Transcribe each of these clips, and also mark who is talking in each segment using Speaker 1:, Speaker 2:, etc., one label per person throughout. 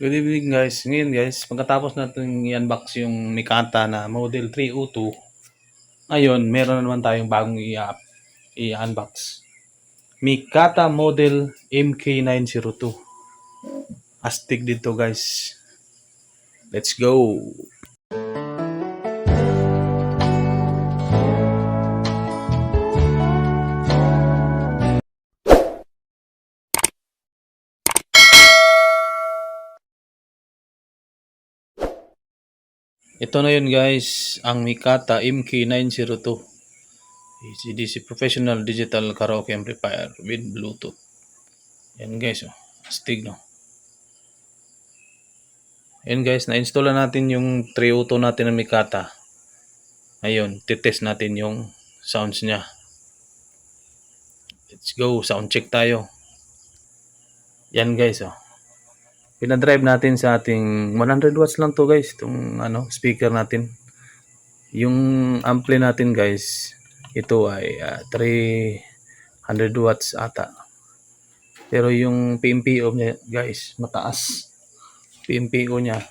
Speaker 1: Good evening guys. Ngayon guys, pagkatapos natin i-unbox yung Mikata na Model 302, ngayon meron na naman tayong bagong i-unbox. Mikata Model MK902. Astig dito guys. Let's go! Ito na yun guys, ang Mikata MK902. AC/DC Professional Digital Karaoke Amplifier with Bluetooth. Yan guys, oh. astig no. Yan guys, na-install na natin yung 302 natin ng Mikata. Ngayon, titest natin yung sounds niya. Let's go, sound check tayo. Yan guys, oh. Pinadrive natin sa ating 100 watts lang to guys, itong ano, speaker natin. Yung ampli natin guys, ito ay ah, 300 watts ata. Pero yung PMPO niya guys, mataas. PMPO niya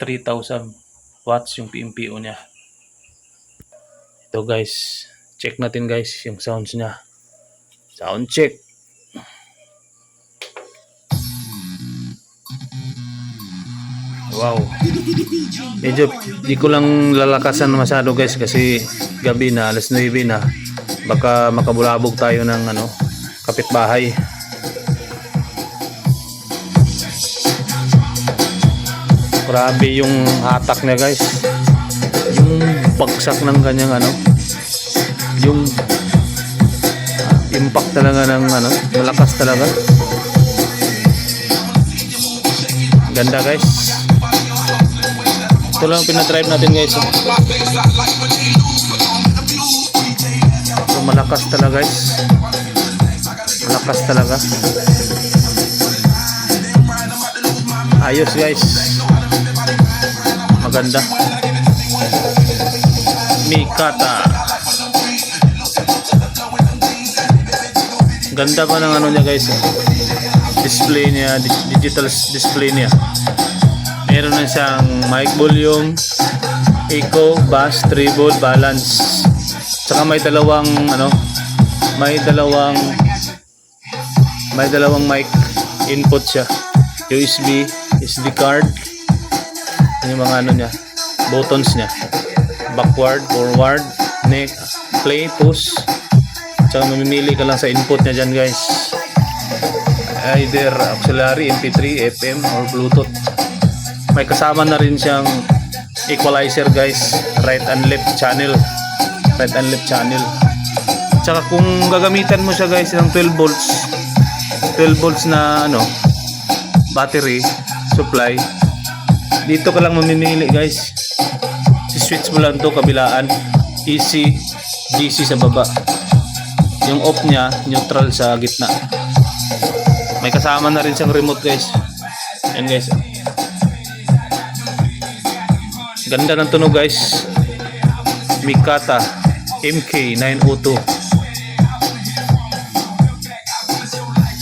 Speaker 1: 3000 watts yung PMPO niya. Ito guys, check natin guys yung sounds niya. Sound check. Wow. Medyo di ko lang lalakasan masyado guys kasi gabi na, alas 9 na. Baka makabulabog tayo ng ano, kapitbahay. Grabe yung hatak niya guys. Yung bagsak ng kanyang ano, yung impact talaga ng ano, malakas talaga. Ganda guys. Ito lang pinadrive natin guys. So, malakas talaga guys. Malakas talaga. Ayos guys. Maganda. Mikata. Ganda pa ng ano niya guys. Display niya, di- digital display niya meron na siyang mic volume, echo, bass, treble, balance. Saka may dalawang ano, may dalawang may dalawang mic input siya. USB, SD card. Yun yung mga ano niya, buttons niya. Backward, forward, neck, play, push. Saka mamimili ka lang sa input niya dyan guys. Either auxiliary, MP3, FM, or Bluetooth may kasama na rin siyang equalizer guys. Right and left channel. Right and left channel. Tsaka kung gagamitan mo siya guys ng 12 volts 12 volts na ano battery supply dito ka lang mamimili guys. Si-switch mo lang to kabilaan AC DC sa baba. Yung off niya neutral sa gitna. May kasama na rin siyang remote guys. Yan guys Ganda ng tunog guys. Mikata MK902.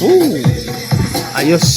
Speaker 1: Ooh, ayos.